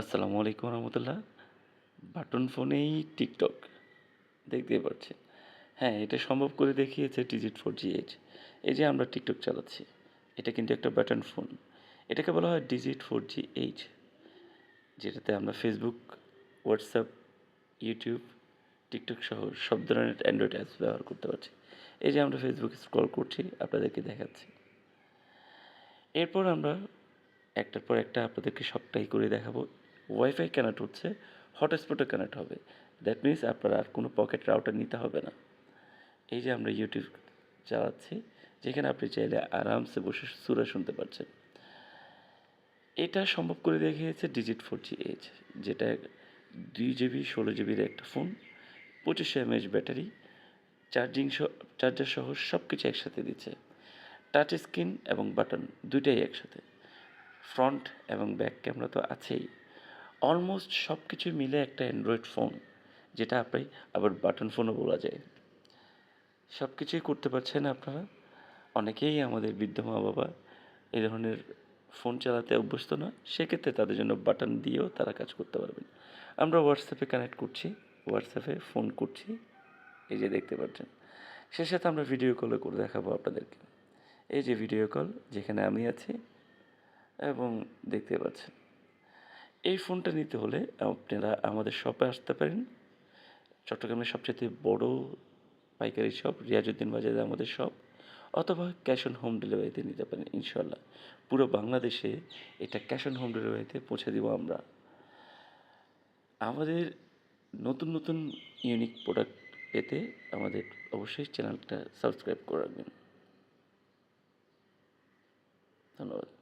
আসসালামু আলাইকুম রহমতুল্লাহ। বাটন ফোনেই টিকটক। দেখতেই পাচ্ছেন হ্যাঁ এটা সম্ভব করে দেখিয়েছে ডিজিট ফোর জি এইট। এই যে আমরা টিকটক চালাচ্ছি, এটা কিন্তু একটা বাটন ফোন। এটাকে বলা হয় ডিজিট ফোর জি এইট, যেটাতে আমরা ফেসবুক, হোয়াটসঅ্যাপ, ইউটিউব, টিকটক সহ সব ধরনের অ্যান্ড্রয়েড অ্যাপস ব্যবহার করতে পারছি। এই যে আমরা ফেসবুকে স্ক্রল করছি, আপনাদেরকে দেখাচ্ছি। এরপর আমরা একটার পর একটা আপনাদেরকে সবটাই করে দেখাবো। ওয়াইফাই কানেক্ট হচ্ছে হটস্পটে কানেক্ট হবে। দ্যাট মিনস আপনার আর কোনো পকেট রাউটার নিতে হবে না। এই যে আমরা ইউটিউব চালাচ্ছি, যেখানে আপনি চাইলে আরামসে বসে সুরা শুনতে পারছেন। এটা সম্ভব করে দেখিয়েছে ডিজিট ফোর জি এইচ যেটা দুই জিবি ষোলো জিবির একটা ফোন পঁচিশশো এমএইচ ব্যাটারি চার্জিং চার্জার সহ সব কিছু একসাথে দিচ্ছে। টাচ স্ক্রিন এবং বাটন দুইটাই একসাথে। ফ্রন্ট এবং ব্যাক ক্যামেরা তো আছেই। অলমোস্ট সব কিছু মিলে একটা অ্যান্ড্রয়েড ফোন যেটা আপনি আবার বাটন ফোনও বলা যায়। সব কিছুই করতে পারছেন আপনারা। অনেকেই আমাদের বৃদ্ধ মা বাবা এই ধরনের ফোন চালাতে অভ্যস্ত না, সেক্ষেত্রে তাদের জন্য বাটন দিয়েও তারা কাজ করতে পারবেন। আমরা হোয়াটসঅ্যাপে কানেক্ট করছি হোয়াটসঅ্যাপে ফোন করছি, এই যে দেখতে পাচ্ছেন। সে সাথে আমরা ভিডিও কলে করে দেখাবো আপনাদেরকে। এই যে ভিডিও কল যেখানে আমি আছি এবং দেখতে পাচ্ছেন। এই ফোনটা নিতে হলে আপনারা আমাদের শপে আসতে পারেন। চট্টগ্রামের সবচেয়ে বড় পাইকারি শপ রিয়াজুদ্দিন বাজারে আমাদের শপ অথবা ক্যাশ অন হোম ডেলিভারিতে নিতে পারেন ইনশাল্লাহ পুরো বাংলাদেশে এটা ক্যাশ অন হোম ডেলিভারিতে পৌঁছে দিব আমরা। আমাদের নতুন নতুন ইউনিক প্রোডাক্ট পেতে আমাদের অবশ্যই চ্যানেলটা সাবস্ক্রাইব করে রাখবেন। ধন্যবাদ।